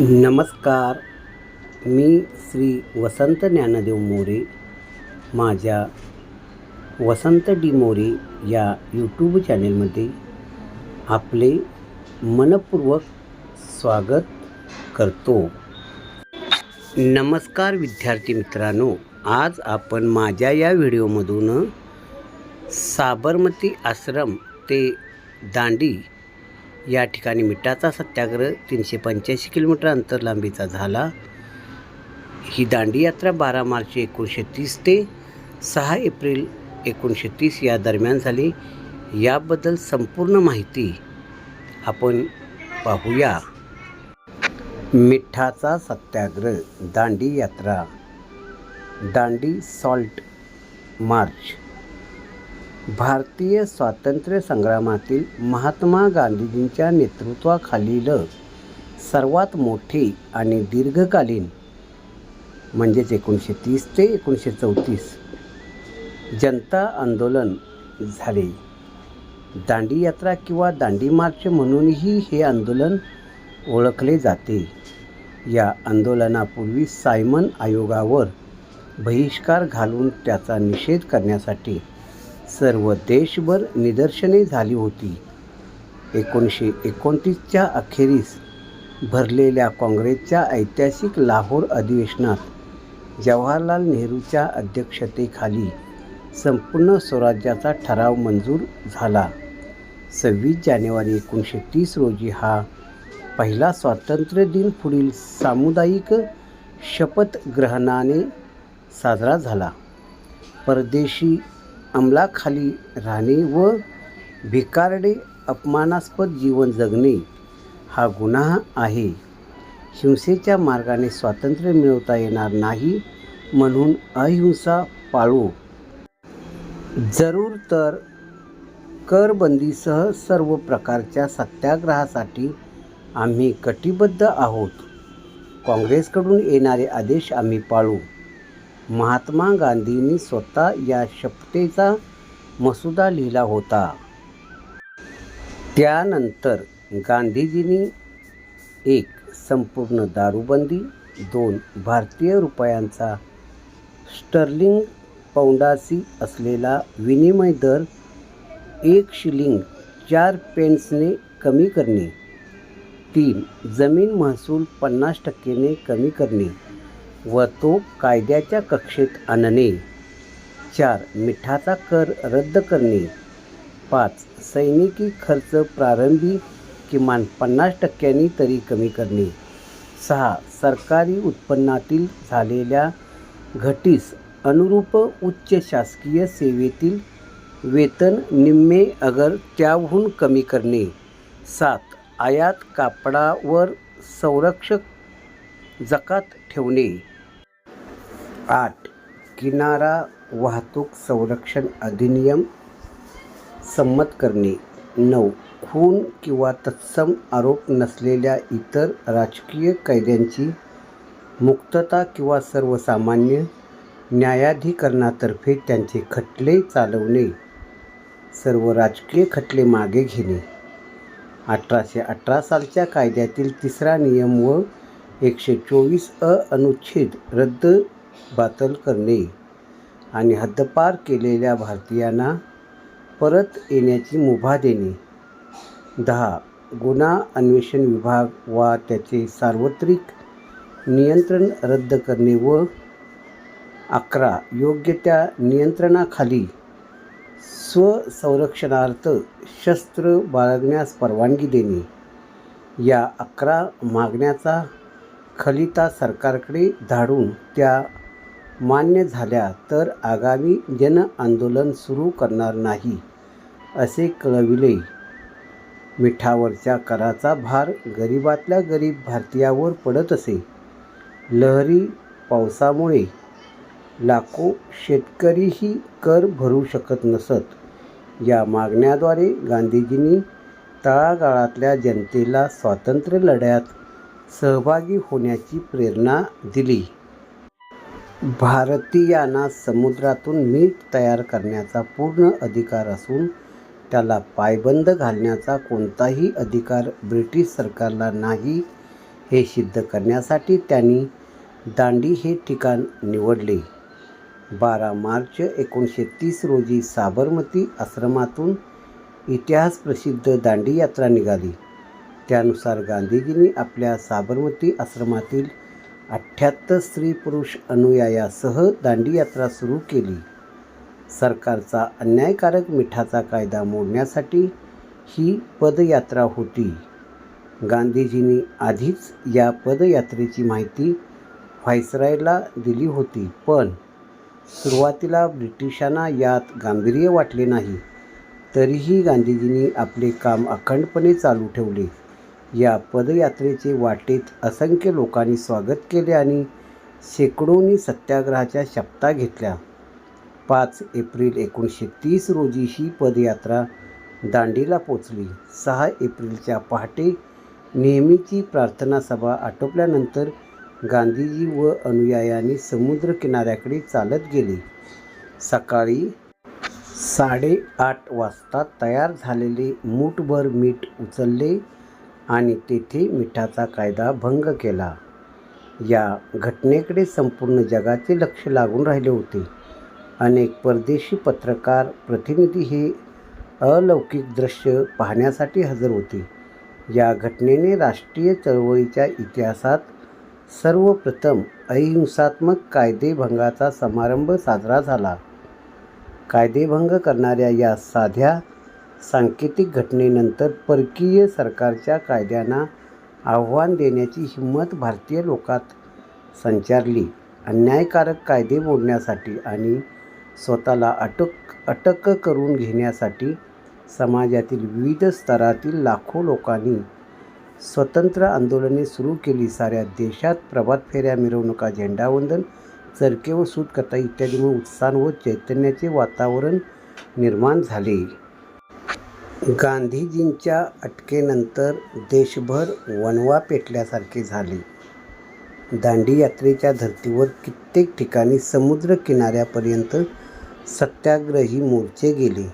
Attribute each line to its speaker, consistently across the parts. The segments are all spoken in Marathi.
Speaker 1: नमस्कार मी श्री वसंत ज्ञानदेव मोरे माझ्या वसंत डी मोरे या यूट्यूब चॅनेलमध्ये आपले मनपूर्वक स्वागत करतो नमस्कार विद्यार्थी मित्रांनो आज आपण माझ्या या व्हिडिओमधून साबरमती आश्रम ते दांडी या ठिकाणी मिठाचा सत्याग्रह तीनशे पंच्याऐंशी किलोमीटर अंतर लांबीचा झाला ही दांडी यात्रा बारा मार्च एकोणीसशे तीस ते सहा एप्रिल एकोणीसशे तीस या दरम्यान झाली याबद्दल संपूर्ण माहिती आपण पाहूया मिठाचा सत्याग्रह दांडी यात्रा दांडी सॉल्ट मार्च भारतीय स्वातंत्र्य संग्रामातील महात्मा गांधीजींच्या नेतृत्वाखालील सर्वात मोठी आणि दीर्घकालीन म्हणजेच एकोणीसशे तीस ते एकोणीसशे चौतीस जनता आंदोलन झाले दांडी यात्रा किंवा दांडी मार्च म्हणूनही हे आंदोलन ओळखले जाते या आंदोलनापूर्वी सायमन आयोगावर बहिष्कार घालून त्याचा निषेध करण्यासाठी सर्व देशभर निदर्शने झाली होती एकोणीसशे एकोणतीसच्या अखेरीस भरलेल्या काँग्रेसच्या ऐतिहासिक लाहोर अधिवेशनात जवाहरलाल नेहरूच्या अध्यक्षतेखाली संपूर्ण स्वराज्याचा ठराव मंजूर झाला सव्वीस जानेवारी एकोणीसशे तीस रोजी हा पहिला स्वातंत्र्य दिन पुढील सामुदायिक शपथग्रहणाने साजरा झाला परदेशी अंमलाखाली राहणे व भिकारडे अपमानास्पद जीवन जगणे हा गुन्हा आहे हिंसेच्या मार्गाने स्वातंत्र्य मिळवता येणार नाही म्हणून अहिंसा पाळू जरूर तर करबंदीसह सर्व प्रकारच्या सत्याग्रहासाठी आम्ही कटिबद्ध आहोत काँग्रेसकडून येणारे आदेश आम्ही पाळू महात्मा गांधींनी स्वतः या शपथेचा मसुदा लिहिला होता त्यानंतर गांधीजींनी एक संपूर्ण दारूबंदी दोन भारतीय रुपयांचा स्टर्लिंग पौंडासी असलेला विनिमय दर एक शिलिंग चार पेन्सने कमी करणे तीन जमीन महसूल पन्नास टक्केने कमी करणे व तो कायद्याच्या कक्षेत आणणे चार मिठाचा कर रद्द करणे पाच सैनिकी खर्च प्रारंभी किमान पन्नास टक्क्यांनी तरी कमी करणे सहा सरकारी उत्पन्नातील झालेल्या घटीस अनुरूप उच्च शासकीय सेवेतील वेतन निम्मे अगर त्याहून कमी करणे सात आयात कापडावर संरक्षक जकात ठेवणे आठ किनारा वाहतूक संरक्षण अधिनियम संमत करणे नऊ खून किंवा तत्सम आरोप नसलेल्या इतर राजकीय कैद्यांची मुक्तता किंवा सर्वसामान्य न्यायाधिकरणातर्फे त्यांचे खटले चालवणे सर्व राजकीय खटले मागे घेणे अठराशे अठरा सालच्या कायद्यातील तिसरा नियम व एकशे चोवीस अ अनुच्छेद रद्द बातल करणे आणि हद्दपार केलेल्या भारतीयांना परत येण्याची मुभा देणे दहा गुन्हा अन्वेषण विभाग वा त्याचे सार्वत्रिक नियंत्रण रद्द करणे व अकरा योग्य त्या नियंत्रणाखाली स्वसंरक्षणार्थ शस्त्र बाळगण्यास परवानगी देणे या अकरा मागण्याचा खलिता सरकारकडे धाडून त्या मान्य झाल्या तर आगामी जनआंदोलन सुरू करणार नाही असे कळविले मिठावरच्या कराचा भार गरिबातल्या गरीब भारतीयावर पडत असे लहरी पावसामुळे लाखो शेतकरीही कर भरू शकत नसत या मागण्याद्वारे गांधीजींनी तळागाळातल्या जनतेला स्वातंत्र्य लढ्यात सहभागी होण्याची प्रेरणा दिली भारतीयांना समुद्रातून मीठ तयार करण्याचा पूर्ण अधिकार असून त्याला पायबंद घालण्याचा कोणताही अधिकार ब्रिटिश सरकारला नाही हे सिद्ध करण्यासाठी त्यांनी दांडी हे ठिकाण निवडले बारा मार्च एकोणीसशे तीस रोजी साबरमती आश्रमातून इतिहास प्रसिद्ध दांडी यात्रा निघाली त्यानुसार गांधीजींनी आपल्या साबरमती आश्रमातील अठ्ठ्याहत्तर स्त्री पुरुष अनुयायासह दांडी यात्रा सुरू केली सरकारचा अन्यायकारक मिठाचा कायदा मोडण्यासाठी ही पदयात्रा होती गांधीजींनी आधीच या पदयात्रेची माहिती व्हायसरायला दिली होती पण सुरुवातीला ब्रिटिशांना यात गांभीर्य वाटले नाही तरीही गांधीजींनी आपले काम अखंडपणे चालू ठेवले या पदयात्रेचे वाटेत असंख्य लोकांनी स्वागत केले आणि शेकडोनी सत्याग्रहाच्या शपथा घेतल्या पाच एप्रिल एकोणीसशे तीस रोजी ही पदयात्रा दांडीला पोचली सहा एप्रिलच्या पहाटे नेहमीची प्रार्थना सभा आटोपल्यानंतर गांधीजी व अनुयायांनी समुद्र किनाऱ्याकडे चालत गेले सकाळी साडेआठ वाजता तयार झालेले मूठभर मीठ उचलले आणि तेथे मिठाचा कायदा भंग केला या घटनेकडे संपूर्ण जगाचे लक्ष लागून राहिले होते अनेक परदेशी पत्रकार प्रतिनिधी हे अलौकिक दृश्य पाहण्यासाठी हजर होते या घटनेने राष्ट्रीय चळवळीच्या इतिहासात सर्वप्रथम अहिंसात्मक कायदेभंगाचा समारंभ साजरा झाला कायदेभंग करणाऱ्या या साध्या सांकेतिक घटनेनंतर परकीय सरकारच्या कायद्यांना आव्हान देण्याची हिंमत भारतीय लोकात संचारली अन्यायकारक कायदे मोडण्यासाठी आणि स्वतःला अटक अटक करून घेण्यासाठी समाजातील विविध स्तरातील लाखो लोकांनी स्वतंत्र आंदोलने सुरू केली साऱ्या देशात प्रभात फेऱ्या मिरवणुका झेंडावंदन चरके व सूतकथा इत्यादीमुळे उत्साह व चैतन्याचे वातावरण निर्माण झाले गांधीजींच्या अटकेनंतर देशभर वणवा पेटल्यासारखे झाले दांडीयात्रेच्या धर्तीवर कित्येक ठिकाणी समुद्र किनाऱ्यापर्यंत सत्याग्रही मोर्चे गेले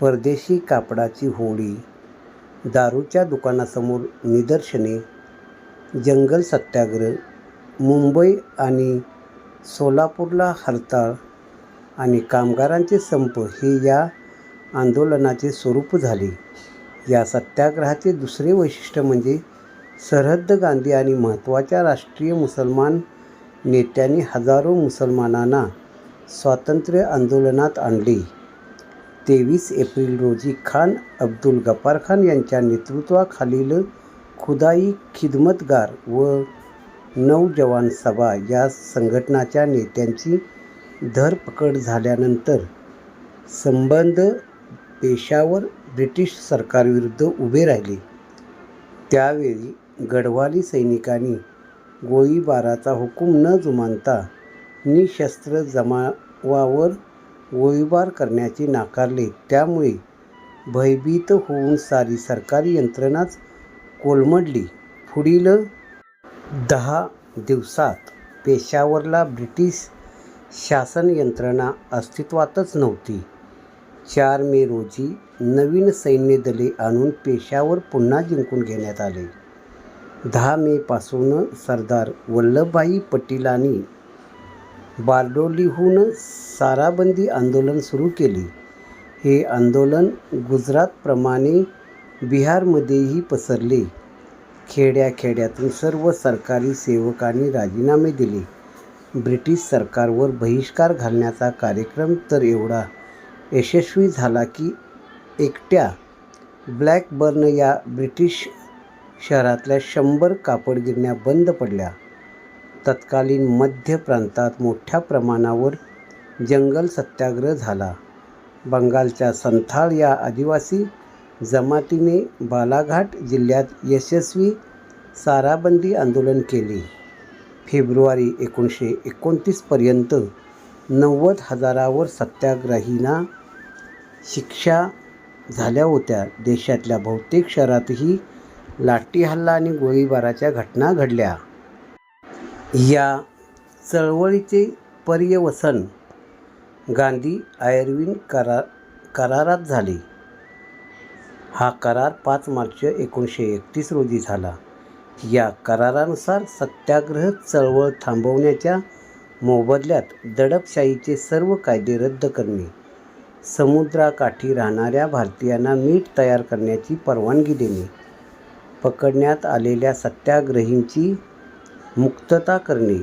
Speaker 1: परदेशी कापडाची होळी दारूच्या दुकानासमोर निदर्शने जंगल सत्याग्रह मुंबई आणि सोलापूरला हरताळ आणि कामगारांचे संप हे या आंदोलनाचे स्वरूप झाले या सत्याग्रहाचे दुसरे वैशिष्ट्य म्हणजे सरहद्द गांधी आणि महत्त्वाच्या राष्ट्रीय मुसलमान नेत्यांनी हजारो मुसलमानांना स्वातंत्र्य आंदोलनात आणले तेवीस एप्रिल रोजी खान अब्दुल गफार खान यांच्या नेतृत्वाखालील खुदाई खिदमतगार व नौजवान सभा या संघटनाच्या नेत्यांची धरपकड झाल्यानंतर संबंध पेशावर ब्रिटिश सरकारविरुद्ध उभे राहिले त्यावेळी गढवाली सैनिकांनी गोळीबाराचा हुकूम न जुमानता निशस्त्र जमावावर गोळीबार करण्याचे नाकारले त्यामुळे भयभीत होऊन सारी सरकारी यंत्रणाच कोलमडली पुढील दहा दिवसात पेशावरला ब्रिटिश शासन यंत्रणा अस्तित्वातच नव्हती चार मे रोजी नवीन सैन्यदले आणून पेशावर पुन्हा जिंकून घेण्यात आले दहा मेपासून सरदार वल्लभभाई पटेलांनी बारडोलीहून साराबंदी आंदोलन सुरू केले हे आंदोलन गुजरातप्रमाणे बिहारमध्येही पसरले खेड्याखेड्यातून सर्व सरकारी सेवकांनी राजीनामे दिले ब्रिटिश सरकारवर बहिष्कार घालण्याचा कार्यक्रम तर एवढा यशस्वी झाला की एकट्या ब्लॅकबर्न या ब्रिटिश शहरातल्या शंभर कापडगिरण्या बंद पडल्या तत्कालीन मध्य प्रांतात मोठ्या प्रमाणावर जंगल सत्याग्रह झाला बंगालच्या संथाळ या आदिवासी जमातीने बालाघाट जिल्ह्यात यशस्वी साराबंदी आंदोलन केले फेब्रुवारी एकोणीसशे एकोणतीसपर्यंत नव्वद हजारावर सत्याग्रहींना शिक्षा झाल्या होत्या देशातल्या बहुतेक शहरातही लाठीहल्ला आणि गोळीबाराच्या घटना घडल्या या चळवळीचे पर्यवसन गांधी आयर्विन करा करारात झाले हा करार पाच मार्च एकोणीसशे एकतीस रोजी झाला या करारानुसार सत्याग्रह चळवळ थांबवण्याच्या मोबदल्यात दडपशाहीचे सर्व कायदे रद्द करणे समुद्राकाठी राहणाऱ्या भारतीयांना मीठ तयार करण्याची परवानगी देणे पकडण्यात आलेल्या सत्याग्रहींची मुक्तता करणे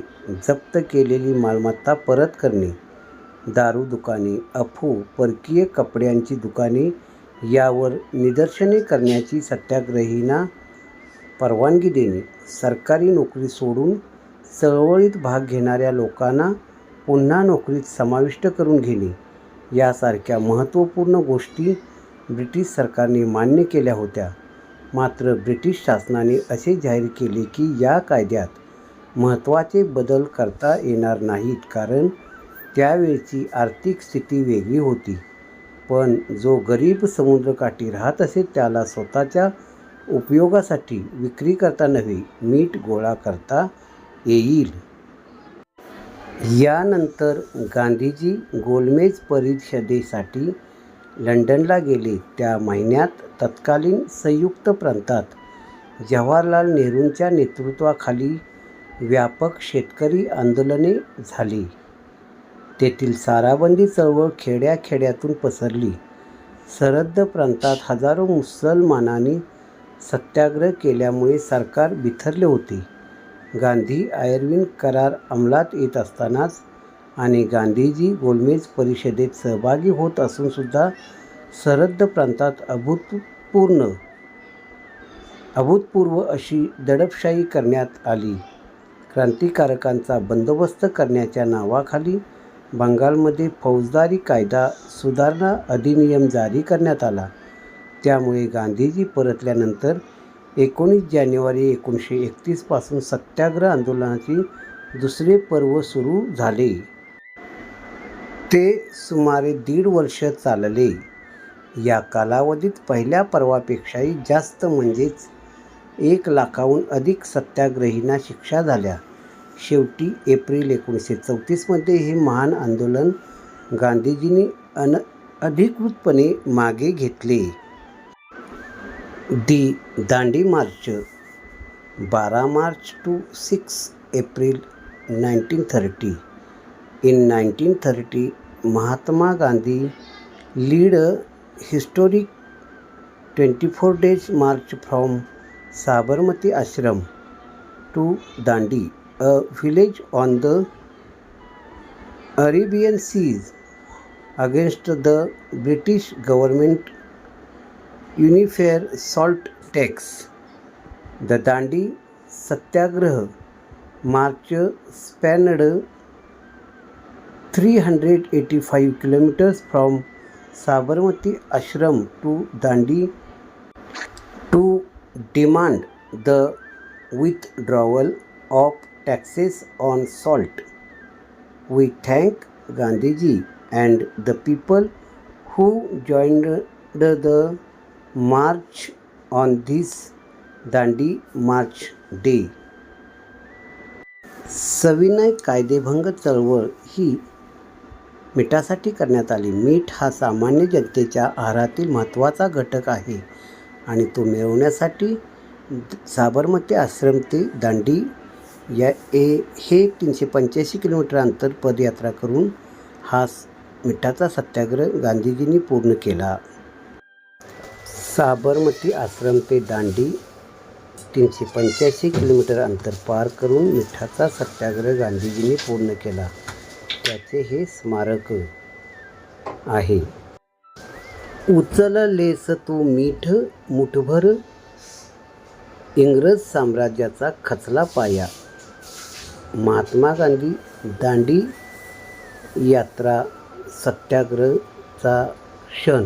Speaker 1: जप्त केलेली मालमत्ता परत करणे दारू दुकाने अफू परकीय कपड्यांची दुकाने यावर निदर्शने करण्याची सत्याग्रहींना परवानगी देणे सरकारी नोकरी सोडून चळवळीत भाग घेणाऱ्या लोकांना पुन्हा नोकरीत समाविष्ट करून घेणे यासारख्या महत्त्वपूर्ण गोष्टी ब्रिटिश सरकारने मान्य केल्या होत्या मात्र ब्रिटिश शासनाने असे जाहीर केले की या कायद्यात महत्त्वाचे बदल करता येणार नाहीत कारण त्यावेळची आर्थिक स्थिती वेगळी होती पण जो गरीब समुद्रकाठी राहत असे त्याला स्वतःच्या उपयोगासाठी विक्री करता नव्हे मीठ गोळा करता येईल यानंतर गांधीजी गोलमेज परिषदेसाठी लंडनला गेले त्या महिन्यात तत्कालीन संयुक्त प्रांतात जवाहरलाल नेहरूंच्या नेतृत्वाखाली व्यापक शेतकरी आंदोलने झाली तेथील साराबंदी चळवळ खेड्याखेड्यातून पसरली सरहद्द प्रांतात हजारो मुसलमानांनी सत्याग्रह केल्यामुळे सरकार बिथरले होते गांधी आयर्विन करार अंमलात येत असतानाच आणि गांधीजी गोलमेज परिषदेत सहभागी होत असूनसुद्धा सरहद्द प्रांतात अभूतपूर्ण अभूतपूर्व अशी दडपशाही करण्यात आली क्रांतिकारकांचा बंदोबस्त करण्याच्या नावाखाली बंगालमध्ये फौजदारी कायदा सुधारणा अधिनियम जारी करण्यात आला त्यामुळे गांधीजी परतल्यानंतर एकोणीस जानेवारी एकोणीसशे एकतीसपासून सत्याग्रह आंदोलनाची दुसरे पर्व सुरू झाले ते सुमारे दीड वर्ष चालले या कालावधीत पहिल्या पर्वापेक्षाही जास्त म्हणजेच एक लाखाहून अधिक सत्याग्रहींना शिक्षा झाल्या शेवटी एप्रिल एकोणीसशे चौतीसमध्ये हे महान आंदोलन गांधीजींनी अन अधिकृतपणे मागे घेतले The Dandi March, 12 March to 6 April 1930. In 1930, Mahatma Gandhi led historic 24 days march from Sabarmati Ashram to Dandi, a village on the Arabian Seas against the British government Unifair salt tax, the Dandi Satyagraha march spanned 385 kilometers from Sabarmati Ashram to Dandi to demand the withdrawal of taxes on salt. We thank Gandhiji and the people who joined the march on this Dandi march day सविनय कायदेभंग चळवळ ही मिठासाठी करण्यात आली मीठ हा सामान्य जनतेच्या आहारातील महत्त्वाचा घटक आहे आणि तो मिळवण्यासाठी साबरमती आश्रम ते दांडी या ए हे तीनशे पंच्याऐंशी किलोमीटर अंतर पदयात्रा करून हा मिठाचा सत्याग्रह गांधीजींनी पूर्ण केला साबरमती आश्रम ते दांडी तीनशे पंच्याऐंशी किलोमीटर अंतर पार करून मिठाचा सत्याग्रह गांधीजींनी पूर्ण केला त्याचे हे स्मारक आहे उचललेस तू मीठ मुठभर इंग्रज साम्राज्याचा खचला पाया महात्मा गांधी दांडी यात्रा सत्याग्रहचा क्षण